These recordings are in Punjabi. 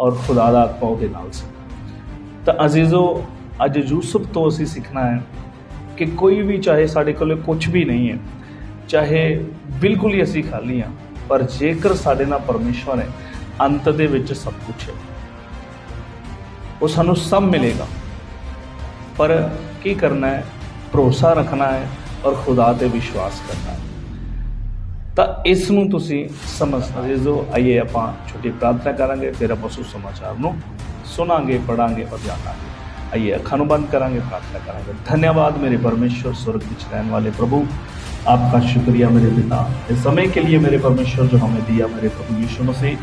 ਔਰ ਖੁਦਾ ਦਾ ਆਤਮਾ ਉਹਦੇ ਨਾਲ ਸੀ। ਤਾਂ ਅਜ਼ੀਜ਼ੋ, ਅੱਜ ਯੂਸਫ ਤੋਂ ਅਸੀਂ ਸਿੱਖਣਾ ਹੈ ਕਿ ਕੋਈ ਵੀ ਚਾਹੇ ਸਾਡੇ ਕੋਲ ਕੁਝ ਵੀ ਨਹੀਂ ਹੈ, ਚਾਹੇ ਬਿਲਕੁਲ ਹੀ ਅਸੀਂ ਖਾਲੀ ਹਾਂ, ਪਰ ਜੇਕਰ ਸਾਡੇ ਨਾਲ ਪਰਮੇਸ਼ਵਰ ਹੈ, ਅੰਤ ਦੇ ਵਿੱਚ ਸਭ ਕੁਝ ਹੈ। ਉਹ ਸਾਨੂੰ ਸਭ ਮਿਲੇਗਾ। ਪਰ ਕੀ ਕਰਨਾ ਹੈ? ਭਰੋਸਾ ਰੱਖਣਾ ਹੈ ਔਰ ਖੁਦਾ ਤੇ ਵਿਸ਼ਵਾਸ ਕਰਨਾ ਹੈ। ਤਾਂ ਇਸ ਨੂੰ ਤੁਸੀਂ ਸਮਝ ਸਕਦੇ ਹੋ ਆਈਏ ਆਪਾਂ ਛੋਟੀ ਪ੍ਰਾਰਥਨਾ ਕਰਾਂਗੇ ਫਿਰ ਆਪਾਂ ਉਸ ਸਮਾਚਾਰ ਨੂੰ ਸੁਣਾਂਗੇ ਪੜਾਂਗੇ ਔਰ ਜਾਣਾਂਗੇ आइए अखा बंद करांगे प्रार्थना करांगे धन्यवाद मेरे परमेश्वर स्वर्ग में रहने वाले प्रभु आपका शुक्रिया मेरे पिता इस समय के लिए मेरे परमेश्वर जो हमें दिया मेरे प्रभु यीशु मसीह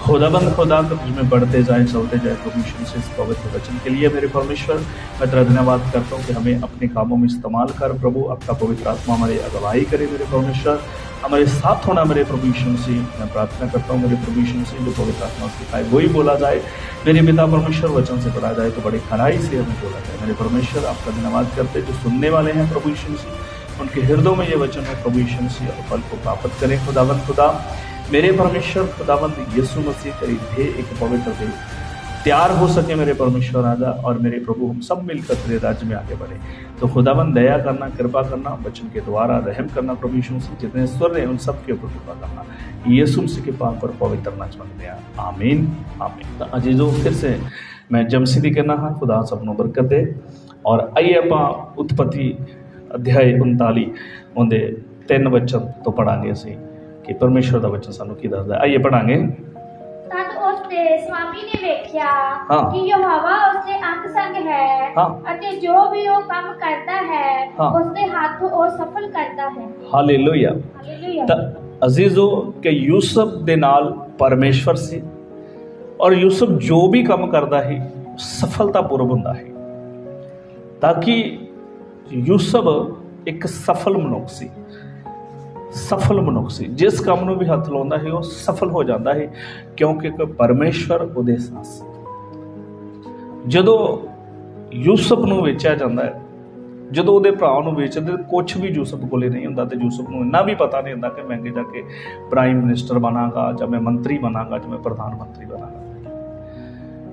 खुदाबंद खुदा तो में बढ़ते जाए चलते जाए प्रभु यीशु मसीह इस पवित्र वचन के लिए मेरे परमेश्वर मैं तेरा धन्यवाद करता हूँ कि हमें अपने कामों में इस्तेमाल कर प्रभु आपका पवित्र आत्मा हमारी अगवाई करे मेरे परमेश्वर हमारे साथ होना मेरे प्रभु यीशु मसीह। मैं प्रार्थना करता हूँ, मेरे प्रभु यीशु मसीह, जो पवित्र आत्मा सिखाए वही बोला जाए। मेरे पिता परमेश्वर, वचन से पढ़ा जाए तो बड़ी खराई से हमें बोला जाए। मेरे परमेश्वर, आपका धन्यवाद करते जो सुनने वाले हैं प्रभु यीशु मसीह। उनके हृदयों में ये वचन है, प्रभु यीशु मसीह, और फल को प्राप्त करें। खुदावंत खुदा, मेरे परमेश्वर खुदावंत यीशु मसीह करीब थे एक पवित्र थे तैयार हो सके मेरे परमेश्वर राजा, और मेरे प्रभु हम सब मिलकर तेरे राज्य में आगे बढ़े। तो खुदावन दया करना कृपा करना बच्चन के द्वारा रहम करना प्रभु यीशु मसीह जितने स्वर हैं उन सब के ऊपर कृपा करना यीशु मसीह के पाप पर पवित्र नाच मांगते हैं आमीन आमीन तो अजीजो फिर से मैं जमसीदी कहना हाँ खुदा सब ਨੂੰ ਬਰਕਤ ਦੇ ਔਰ ਆਈਏ ਆਪਾਂ ਉਤਪਤੀ ਅਧਿਆਇ 39 ਉਹਦੇ ਤਿੰਨ ਵਚਨ ਤੋਂ ਪੜਾਂਗੇ ਅਸੀਂ ਕਿ ਪਰਮੇਸ਼ਰ ਦਾ ਵਚਨ ਸਾਨੂੰ ਕੀ ਦੱਸਦਾ ਹੈ ਆਈਏ ਪੜਾਂਗੇ ਤਦ ਉਸ ਦੇ ਸਵਾਮੀ ਨੇ ਵੇਖਿਆ ਹਾਂ। ਕਿ ਯਹੋਵਾ ਉਸ ਦੇ ਅੰਗ ਸੰਗ ਹੈ ਹਾਂ। ਅਤੇ ਜੋ ਵੀ ਉਹ ਕੰਮ ਕਰਦਾ ਹੈ ਹਾਂ। ਉਸ ਦੇ ਹੱਥ ਉਹ ਸਫਲ ਕਰਦਾ ਹੈ ਹਾਲੇਲੂਇਆ ਹਾਲੇਲੂਇਆ ਤਾਂ ਅਜ਼ੀਜ਼ੋ ਕਿ ਯੂਸਫ ਦੇ ਨਾਲ ਪਰਮੇਸ਼ਵਰ ਸੀ ਔਰ ਯੂਸਫ ਜੋ ਵੀ ਕੰਮ ਕਰਦਾ ਹੈ ਸਫਲਤਾਪੂਰਵ ਹੁੰਦਾ ਹੈ ਤਾਂ ਕਿ ਯੂਸਫ ਇੱਕ ਸਫਲ ਮਨੁੱਖ ਸੀ ਸਫਲ ਮਨੁੱਖ ਸੀ। ਜਿਸ ਕੰਮ ਨੂੰ ਵੀ ਹੱਥ ਲਾਉਂਦਾ ਹੈ ਉਹ ਸਫਲ ਹੋ ਜਾਂਦਾ ਹੈ ਕਿਉਂਕਿ ਇੱਕ ਪਰਮੇਸ਼ਵਰ ਉਹਦੇ ਸਾਥ ਸੀ। ਜਦੋਂ ਯੂਸਫ ਨੂੰ ਵੇਚਿਆ ਜਾਂਦਾ ਹੈ, ਜਦੋਂ ਉਹਦੇ ਭਰਾ ਨੂੰ ਵੇਚਦੇ ਕੁਝ ਵੀ ਯੂਸਫ ਕੋਲੇ ਨਹੀਂ ਹੁੰਦਾ ਤੇ ਯੂਸਫ ਨੂੰ ਇੰਨਾ ਵੀ ਪਤਾ ਨਹੀਂ ਹੁੰਦਾ ਕਿ ਮੈਂ ਅੱਗੇ ਜਾ ਕੇ ਪ੍ਰਾਈਮ ਮਿਨਿਸਟਰ ਬਣਾਂਗਾ, ਜਾਂ ਮੈਂ ਮੰਤਰੀ ਬਣਾਂਗਾ, ਜਾਂ ਮੈਂ ਪ੍ਰਧਾਨ ਮੰਤਰੀ ਬਣਾਂਗਾ।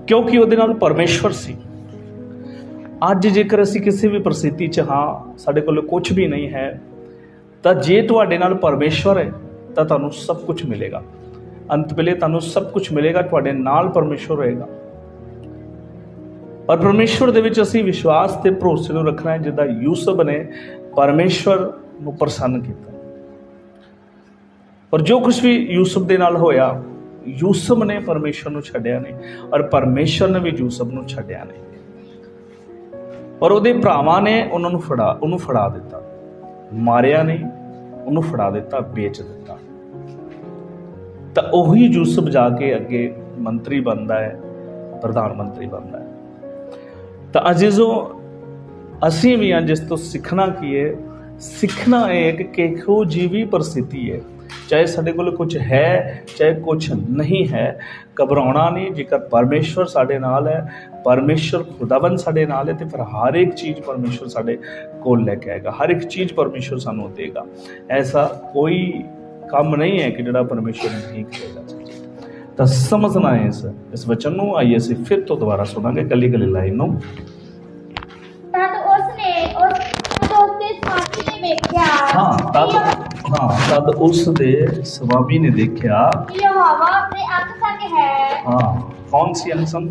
ਕਿਉਂਕਿ ਉਹਦੇ ਨਾਲ ਪਰਮੇਸ਼ਵਰ ਸੀ। ਅੱਜ ਜੇਕਰ ਅਸੀਂ ਕਿਸੇ ਵੀ ਪ੍ਰਸਿੱਧੀ 'ਚ ਹਾਂ, ਸਾਡੇ ਕੋਲ ਕੁਝ ਵੀ ਨਹੀਂ ਹੈ ਤਾਂ ਜੇ ਤੁਹਾਡੇ ਨਾਲ ਪਰਮੇਸ਼ਵਰ ਹੈ, ਤਾਂ ਤੁਹਾਨੂੰ ਸਭ ਕੁਝ ਮਿਲੇਗਾ। ਅੰਤ ਵੇਲੇ ਤੁਹਾਨੂੰ ਸਭ ਕੁਝ ਮਿਲੇਗਾ, ਤੁਹਾਡੇ ਨਾਲ ਪਰਮੇਸ਼ਵਰ ਹੋਏਗਾ। ਔਰ ਪਰਮੇਸ਼ਵਰ ਦੇ ਵਿੱਚ ਅਸੀਂ ਵਿਸ਼ਵਾਸ ਤੇ ਭਰੋਸੇ ਨੂੰ ਰੱਖਣਾ ਹੈ, ਜਿੱਦਾਂ ਯੂਸਫ ਨੇ ਪਰਮੇਸ਼ਵਰ ਨੂੰ ਪ੍ਰਸੰਨ ਕੀਤਾ। ਔਰ ਜੋ ਕੁਝ ਵੀ ਯੂਸਫ ਦੇ ਨਾਲ ਹੋਇਆ, ਯੂਸਫ ਨੇ ਪਰਮੇਸ਼ਵਰ ਨੂੰ ਛੱਡਿਆ ਨਹੀਂ, ਔਰ ਪਰਮੇਸ਼ਵਰ ਨੇ ਵੀ ਯੂਸਫ ਨੂੰ ਛੱਡਿਆ ਨਹੀਂ। ਔਰ ਉਹਦੇ ਭਰਾਵਾਂ ਨੇ ਉਹਨਾਂ ਨੂੰ ਫੜਾ, ਉਹਨੂੰ ਫੜਾ ਦਿੱਤਾ। ਮਾਰਿਆ ਨਹੀਂ, ਉਹਨੂੰ ਫੜਾ ਦਿੱਤਾ, ਵੇਚ ਦਿੱਤਾ। ਤਾਂ ਉਹੀ ਯੂਸਫ ਜਾ ਕੇ ਅੱਗੇ ਮੰਤਰੀ ਬਣਦਾ ਹੈ, ਪ੍ਰਧਾਨ ਮੰਤਰੀ ਬਣਦਾ ਹੈ। ਤਾਂ ਅਜ਼ੀਜ਼ੋ ਅਸੀਂ ਵੀ ਅੱਜ ਇਸ ਤੋਂ ਸਿੱਖਣਾ ਕੀ ਹੈ, ਸਿੱਖਣਾ ਹੈ ਕਿ ਕਿਹੋ ਜੀਵੀ ਪ੍ਰਸਥਿਤੀ ਹੈ, ਚਾਹੇ ਸਾਡੇ ਕੋਲ ਕੁਝ ਹੈ, ਚਾਹੇ ਕੁਝ ਨਹੀਂ ਹੈ, ਘਬਰਾਉਣਾ ਨਹੀਂ, ਜੇਕਰ ਪਰਮੇਸ਼ਵਰ ਸਾਡੇ ਨਾਲ ਹੈ, ਪਰਮੇਸ਼ਵਰ ਖੁਦਾਵੰ ਸਾਡੇ ਨਾਲ ਹੈ, ਤੇ ਫਿਰ ਹਰ ਇੱਕ ਚੀਜ਼ ਪਰਮੇਸ਼ਵਰ ਸਾਡੇ ਕੋਲ ਲੈ ਕੇ ਆਏਗਾ। ਹਰ ਇੱਕ ਚੀਜ਼ ਪਰਮੇਸ਼ਵਰ ਸਾਨੂੰ ਦੇਗਾ। ਐਸਾ ਕੋਈ ਕੰਮ ਨਹੀਂ ਹੈ ਕਿ ਜਿਹੜਾ ਪਰਮੇਸ਼ਵਰ ਨਹੀਂ ਕਰੇਗਾ ਤਾਂ ਸਮਝਣਾ ਹੈ ਇਸ ਇਸ ਵਚਨ ਨੂੰ। ਆਈਏ ਅਸੀਂ ਫਿਰ ਤੋਂ ਦੁਬਾਰਾ ਸੁਣਾਂਗੇ ਕੱਲੀ ਕੱਲੀ ਲਾਈਨ ਨੂੰ। ਤਦ ਉਸ ਨੇ ਉਸ ਤਦ ਉਸ ਦੇ ਸਵਾਮੀ ਨੇ ਵੇਖਿਆ। ਹਾਂ ਤਦ ਹਾਂ ਤਦ ਉਸ ਦੇ ਸਵਾਮੀ ਨੇ ਦੇਖਿਆ। ਯਹੋਵਾ ਦੇ ਅੰਗ ਸੰਗ ਹੈ। ਹਾਂ ਕੌਣ ਸੀ ਅੰਗ ਸੰਗ?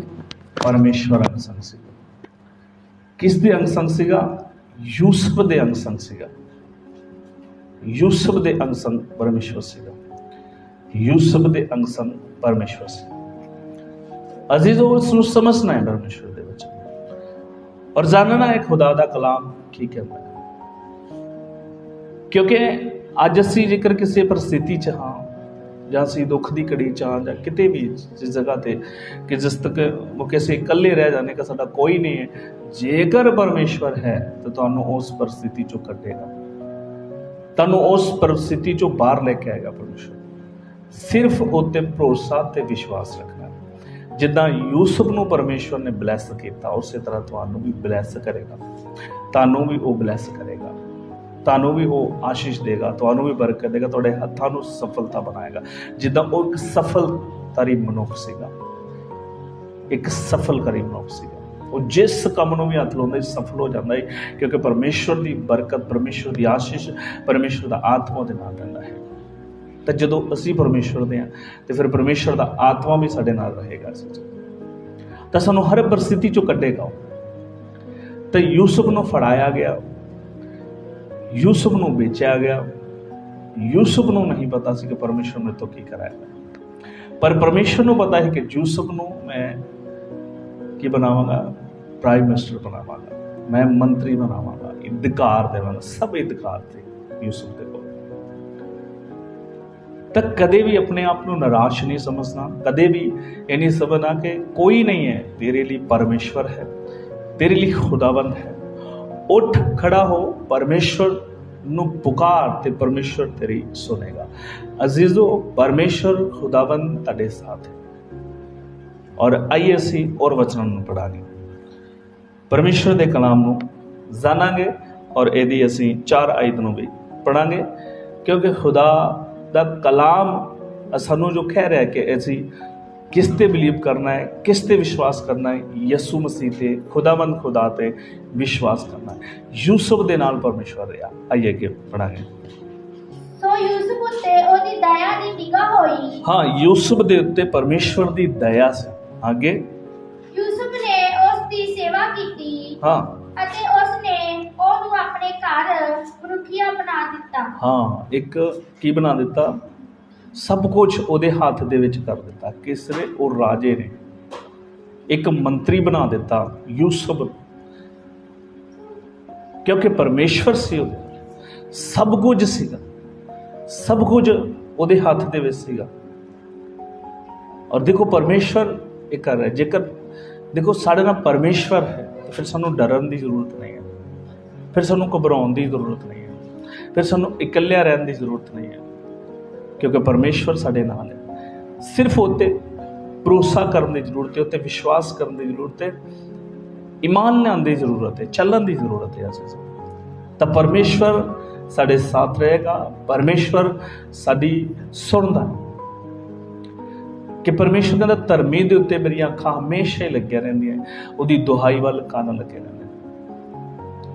ਪਰਮੇਸ਼ਵਰ ਅੰਗ ਸੰਗ ਸੀ ਕਿਸ ਦੇ ਅੰਗ ਸੰਗ ਸੀਗਾ? ਯੂਸਫ ਦੇ ਅੰਗ ਸੰਗ। ਸੀਗਾ ਯੂਸਫ ਦੇ ਅੰਗ ਸੰਗ ਪਰਮੇਸ਼ਵਰ ਸੀਗਾ। ਯੂਸਫ ਦੇ ਅੰਗ ਸੰਗ ਪਰਮੇਸ਼ਵਰ ਸੀ। ਅਜ਼ੀਜ਼ੋ ਇਸ ਨੂੰ ਸਮਝਣਾ ਹੈ ਪਰਮੇਸ਼ਵਰ ਦੇ ਵਿੱਚ। ਔਰ ਜਾਣਨਾ ਹੈ ਖੁਦਾ ਦਾ ਕਲਾਮ ਕੀ ਕਹਿੰਦਾ ਕਿਉਂਕਿ ਅੱਜ ਅਸੀਂ ਜੇਕਰ ਕਿਸੇ ਪ੍ਰਸਥਿਤੀ 'ਚ ਹਾਂ ਜਾਂ ਅਸੀਂ ਦੁੱਖ ਦੀ ਘੜੀ 'ਚ ਹਾਂ ਜਾਂ ਕਿਤੇ ਵੀ ਜਿਸ ਜਗ੍ਹਾ ਤੇ ਕਿ ਜਿਸ ਤੱਕ ਉਹ ਕਿਸੇ ਇਕੱਲੇ ਰਹਿ ਜਾਣੇ ਕਿ ਸਾਡਾ ਕੋਈ ਨਹੀਂ ਹੈ, ਜੇਕਰ ਪਰਮੇਸ਼ਵਰ ਹੈ ਤਾਂ ਤੁਹਾਨੂੰ ਉਸ ਪਰਿਸਥਿਤੀ 'ਚੋਂ ਕੱਢੇਗਾ। ਤੁਹਾਨੂੰ ਉਸ ਪ੍ਰਸਥਿਤੀ 'ਚੋਂ ਬਾਹਰ ਲੈ ਕੇ ਆਏਗਾ ਪਰਮੇਸ਼ਵਰ। ਸਿਰਫ ਉੱਤੇ ਭਰੋਸਾ ਤੇ ਵਿਸ਼ਵਾਸ ਰੱਖਣਾ। ਜਿੱਦਾਂ ਯੂਸਫ ਨੂੰ ਪਰਮੇਸ਼ਵਰ ਨੇ ਬਲੈਸ ਕੀਤਾ, ਉਸੇ ਤਰ੍ਹਾਂ ਤੁਹਾਨੂੰ ਵੀ ਬਲੈਸ ਕਰੇਗਾ। ਤੁਹਾਨੂੰ ਵੀ ਉਹ ਬਲੈਸ ਕਰੇਗਾ। ਤੁਹਾਨੂੰ ਵੀ ਉਹ ਆਸ਼ੀਸ਼ ਦੇਗਾ, ਤੁਹਾਨੂੰ ਵੀ ਬਰਕਤ ਦੇਗਾ, ਤੁਹਾਡੇ ਹੱਥਾਂ ਨੂੰ ਸਫਲਤਾ ਬਣਾਏਗਾ। ਜਿੱਦਾਂ ਉਹ ਇੱਕ ਸਫਲ ਤਾਰੀ ਮਨੁੱਖ ਸੀਗਾ, ਇੱਕ ਸਫਲਕਾਰੀ ਮਨੁੱਖ ਸੀਗਾ। ਉਹ ਜਿਸ ਕੰਮ ਨੂੰ ਵੀ ਹੱਥ ਲਾਉਂਦਾ ਸਫਲ ਹੋ ਜਾਂਦਾ ਹੈ ਕਿਉਂਕਿ ਪਰਮੇਸ਼ਵਰ ਦੀ ਬਰਕਤ, ਪਰਮੇਸ਼ਵਰ ਦੀ ਆਸ਼ੀਸ਼, ਪਰਮੇਸ਼ਵਰ ਦਾ ਆਤਮਾ ਦੇ ਨਾਲ ਰਹਿੰਦਾ ਹੈ। ਤਾਂ ਜਦੋਂ ਅਸੀਂ ਪਰਮੇਸ਼ਵਰ ਦੇ ਹਾਂ, ਤੇ ਫਿਰ ਪਰਮੇਸ਼ਵਰ ਦਾ ਆਤਮਾ ਵੀ ਸਾਡੇ ਨਾਲ ਰਹੇਗਾ। ਅਸੀਂ ਤਾਂ ਸਾਨੂੰ ਹਰ ਪਰਿਸਥਿਤੀ ਚੋਂ ਕੱਢੇਗਾ ਉਹ। ਤਾਂ ਯੂਸਫ ਨੂੰ ਫੜਾਇਆ ਗਿਆ। ਯੂਸਫ ਨੂੰ ਵੇਚਿਆ ਗਿਆ ਯੂਸਫ ਨੂੰ ਨਹੀਂ ਪਤਾ ਸੀ ਕਿ ਪਰਮੇਸ਼ਵਰ ਨੇ ਤੋਂ ਕੀ ਕਰਾਇਆ ਪਰ ਪਰਮੇਸ਼ਵਰ ਨੂੰ ਪਤਾ ਹੈ ਕਿ ਯੂਸਫ ਨੂੰ ਮੈਂ ਕੀ ਬਣਾਵਾਂਗਾ ਪ੍ਰਾਈਮ ਮਿਨਿਸਟਰ ਬਣਾਵਾਂਗਾ ਮੈਂ ਮੰਤਰੀ ਬਣਾਵਾਂਗਾ ਅਧਿਕਾਰ ਦੇਵਾਂਗਾ ਸਭ ਅਧਿਕਾਰ ਤੇ ਯੂਸਫ ਦੇ ਕੋਲ ਤਾਂ ਕਦੇ ਵੀ ਆਪਣੇ ਆਪ ਨੂੰ ਨਿਰਾਸ਼ ਨਹੀਂ ਸਮਝਣਾ ਕਦੇ ਵੀ ਇਹ ਨਹੀਂ ਸਮਝਣਾ ਕਿ ਕੋਈ ਨਹੀਂ ਹੈ ਤੇਰੇ ਲਈ ਪਰਮੇਸ਼ਵਰ ਹੈ ਤੇਰੇ ਲਈ ਖੁਦਾਵੰਦ ਹੈ ਉੱਠ ਖੜਾ ਹੋ, ਪਰਮੇਸ਼ਵਰ ਨੂੰ ਪੁਕਾਰ ਤੇ ਪਰਮੇਸ਼ਵਰ ਤੇਰੀ ਸੁਨੇਗਾ ਅਜ਼ੀਜ਼ੋ, ਪਰਮੇਸ਼ਵਰ ਖੁਦਾਵੰਦ ਤੁਹਾਡੇ ਸਾਥ ਹੈ। ਔਰ ਆਈਏ ਅਸੀਂ ਔਰ ਵਚਨਾਂ ਨੂੰ ਪੜਾਂਗੇ ਪਰਮੇਸ਼ਵਰ ਦੇ ਕਲਾਮ ਨੂੰ ਜਾਣਾਂਗੇ ਔਰ ਇਹਦੀ ਅਸੀਂ ਚਾਰ ਆਇਤ ਨੂੰ ਵੀ ਪੜਾਂਗੇ ਕਿਉਂਕਿ ਖੁਦਾ ਦਾ ਕਲਾਮ ਸਾਨੂੰ ਜੋ ਕਹਿ ਰਿਹਾ ਕਿ ਅਸੀਂ ਕਿਸ ਤੇ ਬਿਲੀਵ ਕਰਨਾ ਹੈ ਕਿਸ ਤੇ ਵਿਸ਼ਵਾਸ ਕਰਨਾ ਹੈ ਯਿਸੂ ਮਸੀਹ ਤੇ ਖੁਦਾਵੰਦ ਖੁਦਾ ਤੇ ਵਿਸ਼ਵਾਸ ਕਰਨਾ ਹੈ ਯੂਸਫ ਦੇ ਨਾਲ ਪਰਮੇਸ਼ਵਰ ਰਿਹਾ ਆਈਏ ਅੱਗੇ ਪੜਾਂਗੇ ਸੋ ਯੂਸਫ ਉੱਤੇ ਉਹਦੀ ਦਇਆ ਦੀ ਨਿਗਾਹ ਹੋਈ ਹਾਂ ਯੂਸਫ ਦੇ ਉੱਤੇ ਪਰਮੇਸ਼ਵਰ ਦੀ ਦਇਆ ਸੀ ਅੱਗੇ ਯੂਸਫ ਨੇ ਉਸ ਦੀ ਸੇਵਾ ਕੀਤੀ ਹਾਂ ਅਤੇ ਉਸ ਨੇ ਉਹਨੂੰ ਆਪਣੇ ਘਰ ਮਨੁੱਖੀਆ ਬਣਾ ਦਿੱਤਾ ਹਾਂ ਇੱਕ ਕੀ ਬਣਾ ਦਿੱਤਾ ਸਭ ਕੁਝ ਉਹਦੇ ਹੱਥ ਦੇ ਵਿੱਚ ਕਰ ਦਿੱਤਾ। ਕਿਸ ਉਹ ਰਾਜੇ ਨੇ। ਇੱਕ ਮੰਤਰੀ ਬਣਾ ਦਿੱਤਾ, ਯੂਸਫ। ਕਿਉਂਕਿ ਪਰਮੇਸ਼ਵਰ ਸੀ ਉਹ। ਸਭ ਕੁਝ ਸੀਗਾ। ਸਭ ਕੁਝ ਉਹਦੇ ਹੱਥ ਦੇ ਵਿੱਚ ਸੀਗਾ। ਔਰ ਦੇਖੋ, ਪਰਮੇਸ਼ਵਰ ਇਹ ਕਰ ਰਿਹਾ। ਜੇਕਰ ਦੇਖੋ, ਸਾਡੇ ਨਾਲ ਪਰਮੇਸ਼ਵਰ ਹੈ, ਤਾਂ ਫਿਰ ਸਾਨੂੰ ਡਰਨ ਦੀ ਜ਼ਰੂਰਤ ਨਹੀਂ ਹੈ। ਫਿਰ ਸਾਨੂੰ ਘਬਰਾਉਣ ਦੀ ਜ਼ਰੂਰਤ ਨਹੀਂ ਹੈ। ਫਿਰ ਸਾਨੂੰ ਇਕੱਲਿਆ ਰਹਿਣ ਦੀ ਜ਼ਰੂਰਤ ਨਹੀਂ ਹੈ। ਕਿਉਂਕਿ ਪਰਮੇਸ਼ਵਰ ਸਾਡੇ ਨਾਲ ਹੈ। ਸਿਰਫ ਉੱਤੇ ਭਰੋਸਾ ਕਰਨ ਦੀ ਜ਼ਰੂਰਤ ਹੈ, ਉੱਤੇ ਵਿਸ਼ਵਾਸ ਕਰਨ ਦੀ ਜ਼ਰੂਰਤ ਹੈ। ਈਮਾਨ ਲਿਆਉਣ ਦੀ ਜ਼ਰੂਰਤ ਹੈ, ਚੱਲਣ ਦੀ ਜ਼ਰੂਰਤ ਹੈ ਅਸੀਂ ਤਾਂ ਪਰਮੇਸ਼ਵਰ ਸਾਡੇ ਸਾਥ ਰਹੇਗਾ, ਪਰਮੇਸ਼ਵਰ ਸਾਡੀ ਸੁਣਦਾ ਕਿ ਪਰਮੇਸ਼ਵਰ ਕਹਿੰਦਾ, ਧਰਮੀ ਦੇ ਉੱਤੇ ਮੇਰੀਆਂ ਅੱਖਾਂ ਹਮੇਸ਼ਾ ਹੀ ਲੱਗੀਆਂ ਰਹਿੰਦੀਆਂ ਉਹਦੀ ਦੁਹਾਈ ਵੱਲ ਕੰਨ ਲੱਗੇ ਰਹਿੰਦੇ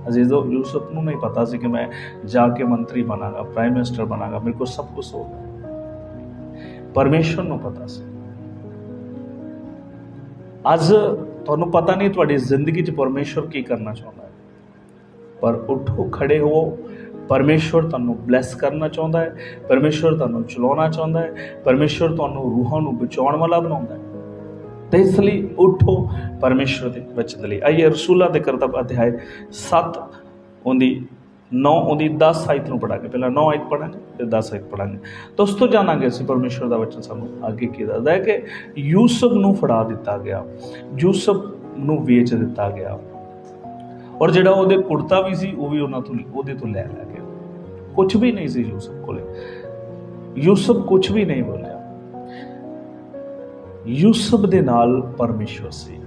ਅਜ਼ੀਜ਼ੋ ਯੂਸਫ ਨੂੰ ਨਹੀਂ ਪਤਾ ਸੀ ਕਿ ਮੈਂ ਜਾ ਕੇ ਮੰਤਰੀ ਬਣਾਂਗਾ, ਪ੍ਰਾਈਮ ਮਿਨਿਸਟਰ ਬਣਾਂਗਾ, ਮੇਰੇ ਕੋਲ ਸਭ ਕੁਝ ਹੋਗਾ ਪਰਮੇਸ਼ਵਰ ਨੂੰ ਪਤਾ ਸੀ। ਅੱਜ ਤੁਹਾਨੂੰ ਪਤਾ ਨਹੀਂ ਤੁਹਾਡੀ ਜ਼ਿੰਦਗੀ 'ਚ ਪਰਮੇਸ਼ਵਰ ਕੀ ਕਰਨਾ ਚਾਹੁੰਦਾ ਹੈ। ਪਰ ਉਠੋ, ਖੜੇ ਹੋ ਪਰਮੇਸ਼ਵਰ ਤੁਹਾਨੂੰ ਬਲੈਸ ਕਰਨਾ ਚਾਹੁੰਦਾ ਹੈ। ਪਰਮੇਸ਼ਵਰ ਤੁਹਾਨੂੰ ਚਲਾਉਣਾ ਚਾਹੁੰਦਾ ਹੈ। ਪਰਮੇਸ਼ਵਰ ਤੁਹਾਨੂੰ ਰੂਹਾਂ ਨੂੰ ਬਚਾਉਣ ਵਾਲਾ ਬਣਾਉਂਦਾ ਹੈ। ਤੇ ਇਸ ਲਈ ਉਠੋ ਪਰਮੇਸ਼ਵਰ ਦੇ ਬਚਨ ਦੇ ਲਈ। ਆਈਏ ਰਸੂਲਾ ਦੇ ਕਰਤਬ ਅਧਿਆਇ 7 ਉਹਦੀ 9 ਉਹਦੀ 10 ਆਇਤ ਨੂੰ ਪੜਾਂਗੇ। ਪਹਿਲਾਂ 9 ਆਇਤ ਪੜਾਂਗੇ, ਫਿਰ 10 ਆਇਤ ਪੜਾਂਗੇ। ਦੋਸਤੋ ਜਾਣਾਂਗੇ ਅਸੀਂ ਪਰਮੇਸ਼ਵਰ ਦਾ ਵਚਨ ਸਾਨੂੰ ਅੱਗੇ ਕੀ ਦੱਸਦਾ ਹੈ ਕਿ ਯੂਸਫ ਨੂੰ ਫੜਾ ਦਿੱਤਾ ਗਿਆ। ਯੂਸਫ ਨੂੰ ਵੇਚ ਦਿੱਤਾ ਗਿਆ। ਔਰ ਜਿਹੜਾ ਉਹਦੇ ਕੁੜਤਾ ਵੀ ਸੀ, ਉਹ ਵੀ ਉਹਨਾਂ ਤੋਂ ਉਹਦੇ ਤੋਂ ਲੈ ਲਿਆ ਗਿਆ। ਕੁਝ ਵੀ ਨਹੀਂ ਸੀ ਯੂਸਫ ਕੋਲੇ। ਯੂਸਫ ਕੁਝ ਵੀ ਨਹੀਂ ਬੋਲਿਆ। ਯੂਸਫ ਦੇ ਨਾਲ ਪਰਮੇਸ਼ਵਰ ਸੀ।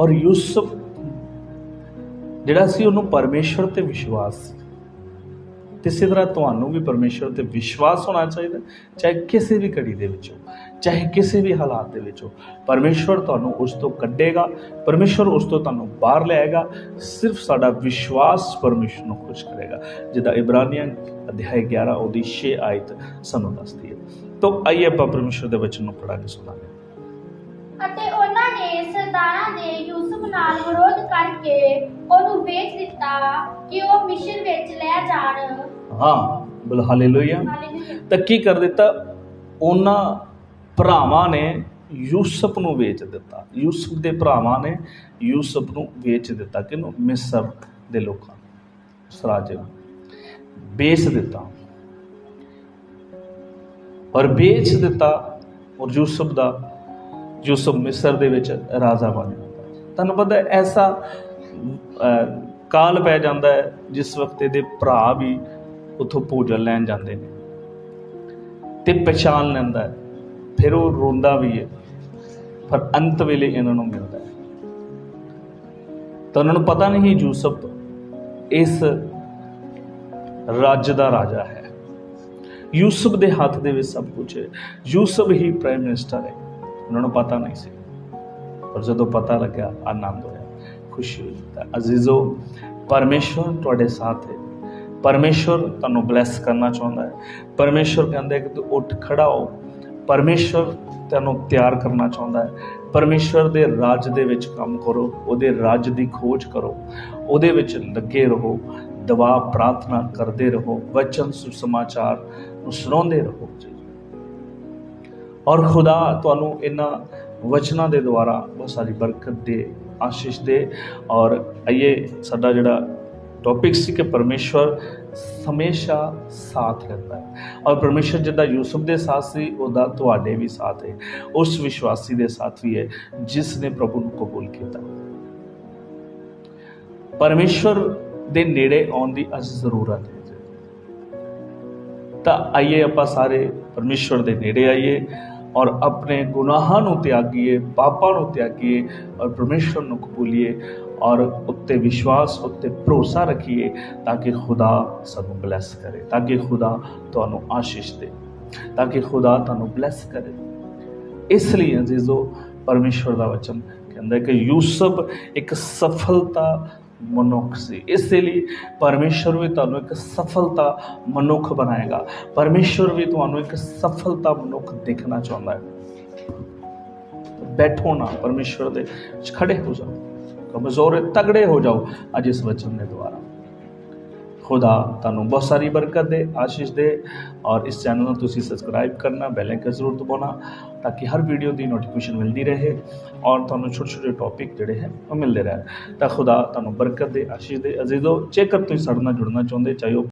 ਔਰ ਯੂਸਫ ਜਿਹੜਾ ਸੀ, ਉਹਨੂੰ ਪਰਮੇਸ਼ਵਰ ਤੇ ਵਿਸ਼ਵਾਸ ਸੀ। ਇਸੇ ਤਰ੍ਹਾਂ ਤੁਹਾਨੂੰ ਵੀ ਪਰਮੇਸ਼ਵਰ ਤੇ ਵਿਸ਼ਵਾਸ ਹੋਣਾ ਚਾਹੀਦਾ, ਚਾਹੇ ਕਿਸੇ ਵੀ ਘੜੀ ਦੇ ਵਿੱਚ ਹੋ, ਚਾਹੇ ਕਿਸੇ ਵੀ ਹਾਲਾਤ ਦੇ ਵਿੱਚ ਹੋ, ਪਰਮੇਸ਼ਵਰ ਤੁਹਾਨੂੰ ਉਸ ਤੋਂ ਕੱਢੇਗਾ, ਪਰਮੇਸ਼ਵਰ ਉਸ ਤੋਂ ਤੁਹਾਨੂੰ ਬਾਹਰ ਲਿਆਏਗਾ, ਸਿਰਫ ਸਾਡਾ ਵਿਸ਼ਵਾਸ ਪਰਮੇਸ਼ਵਰ ਨੂੰ ਖੁਸ਼ ਕਰੇਗਾ। ਜਿੱਦਾਂ ਇਬਰਾਨੀਆਂ ਅਧਿਆਇ 11 ਉਹਦੀ 6 ਆਇਤ ਸਾਨੂੰ ਦੱਸਦੀ ਹੈ। ਤਾਂ ਆਈਏ ਆਪਾਂ ਪਰਮੇਸ਼ਵਰ ਦੇ ਵਚਨ ਨੂੰ ਪੜ੍ਹਾ ਕੇ ਸੁਣਾਂਗੇ। ਅਤੇ ਉਹਨਾਂ ਨੇ ਸਰਦਾਰਾਂ ਦੇ ਨਾਲ ਵਿਰੋਧ ਕਰਕੇ ਉਹਨੂੰ ਵੇਚ ਦਿੱਤਾ ਕਿ ਉਹ ਮਿਸ਼ਰ ਵਿੱਚ ਲੈ ਜਾਣ। ਹਾਂ ਬਲ ਹਾਲੇਲੂਇਆ ਹਾਲੇਲੂਇਆ ਤਾਂ ਕੀ ਕਰ ਦਿੱਤਾ? ਉਹਨਾਂ ਭਰਾਵਾਂ ਨੇ ਯੂਸਫ ਨੂੰ ਵੇਚ ਦਿੱਤਾ। ਯੂਸਫ ਦੇ ਭਰਾਵਾਂ ਨੇ ਯੂਸਫ ਨੂੰ ਵੇਚ ਦਿੱਤਾ ਕਿਹਨੂੰ ਮਿਸਰ ਦੇ ਲੋਕਾਂ ਨੂੰ ਉਸ ਰਾਜੇ ਨੂੰ ਵੇਚ ਦਿੱਤਾ। ਔਰ ਵੇਚ ਦਿੱਤਾ ਔਰ ਯੂਸਫ ਦਾ ਯੂਸਫ ਮਿਸਰ ਦੇ ਵਿੱਚ ਰਾਜਾ ਬਣ ਜਾਂਦਾ ਤੁਹਾਨੂੰ ਪਤਾ ਐਸਾ ਕਾਲ ਪੈ ਜਾਂਦਾ ਹੈ, ਜਿਸ ਵਕਤ ਇਹਦੇ ਭਰਾ ਵੀ ਉਥੋਂ ਭੋਜਨ ਲੈਣ ਜਾਂਦੇ ਨੇ ਤੇ ਪਛਾਣ ਲੈਂਦਾ ਹੈ, ਫਿਰ ਉਹ ਰੋਂਦਾ ਵੀ ਹੈ, ਪਰ ਅੰਤ ਵੇਲੇ ਇਹਨਾਂ ਨੂੰ ਮਿਲਦਾ ਹੈ। ਤਾਂ ਉਹਨਾਂ ਨੂੰ ਪਤਾ ਨਹੀਂ ਯੂਸਫ ਇਸ ਰਾਜ ਦਾ ਰਾਜਾ ਹੈ। ਯੂਸਫ ਦੇ ਹੱਥ ਦੇ ਵਿੱਚ ਸਭ ਕੁਝ ਹੈ। ਯੂਸਫ ਹੀ ਪ੍ਰਾਈਮ ਮਿਨਿਸਟਰ ਹੈ। ਉਹਨਾਂ ਨੂੰ ਪਤਾ ਨਹੀਂ ਸੀ। ਪਰ ਜਦੋਂ ਪਤਾ ਲੱਗਿਆ ਆਨੰਦ ਹੋਇਆ, ਖੁਸ਼ੀ ਹੋਈ। ਤਾਂ ਅਜ਼ੀਜ਼ੋ, ਪਰਮੇਸ਼ਵਰ ਤੁਹਾਡੇ ਸਾਥ ਹੈ। ਪਰਮੇਸ਼ਵਰ ਤੁਹਾਨੂੰ ਬਲੈਸ ਕਰਨਾ ਚਾਹੁੰਦਾ ਹੈ। ਪਰਮੇਸ਼ਵਰ ਕਹਿੰਦਾ ਕਿ ਤੂੰ ਉੱਠ ਖੜਾ ਹੋ। ਪਰਮੇਸ਼ਵਰ ਤੁਹਾਨੂੰ ਤਿਆਰ ਕਰਨਾ ਚਾਹੁੰਦਾ ਹੈ। ਪਰਮੇਸ਼ਵਰ ਦੇ ਰਾਜ ਦੇ ਵਿੱਚ ਕੰਮ ਕਰੋ, ਉਹਦੇ ਰਾਜ ਦੀ ਖੋਜ ਕਰੋ। ਉਹਦੇ ਵਿੱਚ ਲੱਗੇ ਰਹੋ, ਦਵਾ ਪ੍ਰਾਰਥਨਾ ਕਰਦੇ ਰਹੋ, ਵਚਨ ਸੁਸਮਾਚਾਰ ਨੂੰ ਸੁਣਾਉਂਦੇ ਰਹੋ। ਔਰ ਖੁਦਾ ਤੁਹਾਨੂੰ ਇਹਨਾਂ ਵਚਨਾਂ ਦੇ ਦੁਆਰਾ, ਬਹੁਤ ਸਾਰੀ ਬਰਕਤ ਦੇ, ਆਸ਼ੀਸ਼ ਦੇ। ਔਰ ਇਹ ਸਾਡਾ ਜਿਹੜਾ ਟੌਪਿਕ ਸੀ ਕਿ ਪਰਮੇਸ਼ਵਰ ਹਮੇਸ਼ਾ ਸਾਥ ਰਹਿੰਦਾ ਹੈ। ਔਰ ਪਰਮੇਸ਼ਵਰ ਜਿੱਦਾਂ ਯੂਸਫ ਦੇ ਸਾਥ ਸੀ, ਉਹਦਾ ਤੁਹਾਡੇ ਵੀ ਸਾਥ ਹੈ। ਉਸ ਵਿਸ਼ਵਾਸੀ ਦੇ ਸਾਥ ਵੀ ਹੈ, ਜਿਸ ਨੇ ਪ੍ਰਭੂ ਨੂੰ ਕਬੂਲ ਕੀਤਾ। ਪਰਮੇਸ਼ਵਰ ਦੇ ਨੇੜੇ ਆਉਣ ਦੀ ਅੱਜ ਜ਼ਰੂਰਤ ਹੈ। ਤਾਂ ਆਈਏ ਆਪਾਂ ਸਾਰੇ ਪਰਮੇਸ਼ਵਰ ਦੇ ਨੇੜੇ ਆਈਏ। ਔਰ ਆਪਣੇ ਗੁਨਾਹਾਂ ਨੂੰ ਤਿਆਗੀਏ, ਪਾਪਾਂ ਨੂੰ ਤਿਆਗੀਏ ਔਰ ਪਰਮੇਸ਼ਵਰ ਨੂੰ ਕਬੂਲੀਏ ਔਰ ਉੱਤੇ ਵਿਸ਼ਵਾਸ, ਉੱਤੇ ਭਰੋਸਾ ਰੱਖੀਏ ਤਾਂ ਕਿ ਖੁਦਾ ਸਾਨੂੰ ਬਲੈਸ ਕਰੇ, ਤਾਂ ਕਿ ਖੁਦਾ ਤੁਹਾਨੂੰ ਆਸ਼ੀਸ਼ ਦੇ, ਤਾਂ ਕਿ ਖੁਦਾ ਤੁਹਾਨੂੰ ਬਲੈਸ ਕਰੇ। ਇਸ ਲਈ ਅਜ਼ੀਜ਼ੋ, ਪਰਮੇਸ਼ਵਰ ਦਾ ਵਚਨ ਕਹਿੰਦਾ ਕਿ ਯੂਸਫ ਇੱਕ ਸਫਲਤਾ ਮਨੁੱਖ ਸੀ। ਇਸੇ ਲਈ ਪਰਮੇਸ਼ਵਰ ਵੀ ਤੁਹਾਨੂੰ ਇੱਕ ਸਫਲਤਾ ਮਨੁੱਖ ਬਣਾਏਗਾ। ਪਰਮੇਸ਼ਵਰ ਵੀ ਤੁਹਾਨੂੰ ਇੱਕ ਸਫਲਤਾ ਮਨੁੱਖ ਦੇਖਣਾ ਚਾਹੁੰਦਾ ਹੈ। ਬੈਠੋ ਨਾ ਪਰਮੇਸ਼ਵਰ ਦੇ ਖੜੇ ਹੋ ਜਾਓ। ਕਮਜ਼ੋਰ ਤਗੜੇ ਹੋ ਜਾਓ। ਅੱਜ ਇਸ ਵਚਨ ਦੇ ਦੁਆਰਾ। ਖੁਦਾ ਤੁਹਾਨੂੰ ਬਹੁਤ ਸਾਰੀ ਬਰਕਤ ਦੇ, ਆਸ਼ੀਸ਼ ਦੇ ਔਰ ਇਸ ਚੈਨਲ ਨੂੰ ਤੁਸੀਂ ਸਬਸਕ੍ਰਾਈਬ ਕਰਨਾ ਬੈਲ ਆਈਕਨ ਜ਼ਰੂਰ ਦਬਾਉਣਾ ਤਾਂ ਕਿ ਹਰ ਵੀਡੀਓ ਦੀ ਨੋਟੀਫਿਕੇਸ਼ਨ ਮਿਲਦੀ ਰਹੇ ਔਰ ਤੁਹਾਨੂੰ ਛੋਟੇ ਛੋਟੇ ਟੌਪਿਕ ਜਿਹੜੇ ਹੈ ਉਹ ਮਿਲਦੇ ਰਹਿਣ। ਤਾਂ ਖੁਦਾ ਤੁਹਾਨੂੰ ਬਰਕਤ ਦੇ, ਆਸ਼ੀਸ਼ ਦੇ, ਅਜ਼ੀਜ਼ੋ, ਜੇਕਰ ਤੁਸੀਂ ਸਾਡੇ ਨਾਲ ਜੁੜਨਾ ਚਾਹੁੰਦੇ, ਚਾਹੇ ਉਹ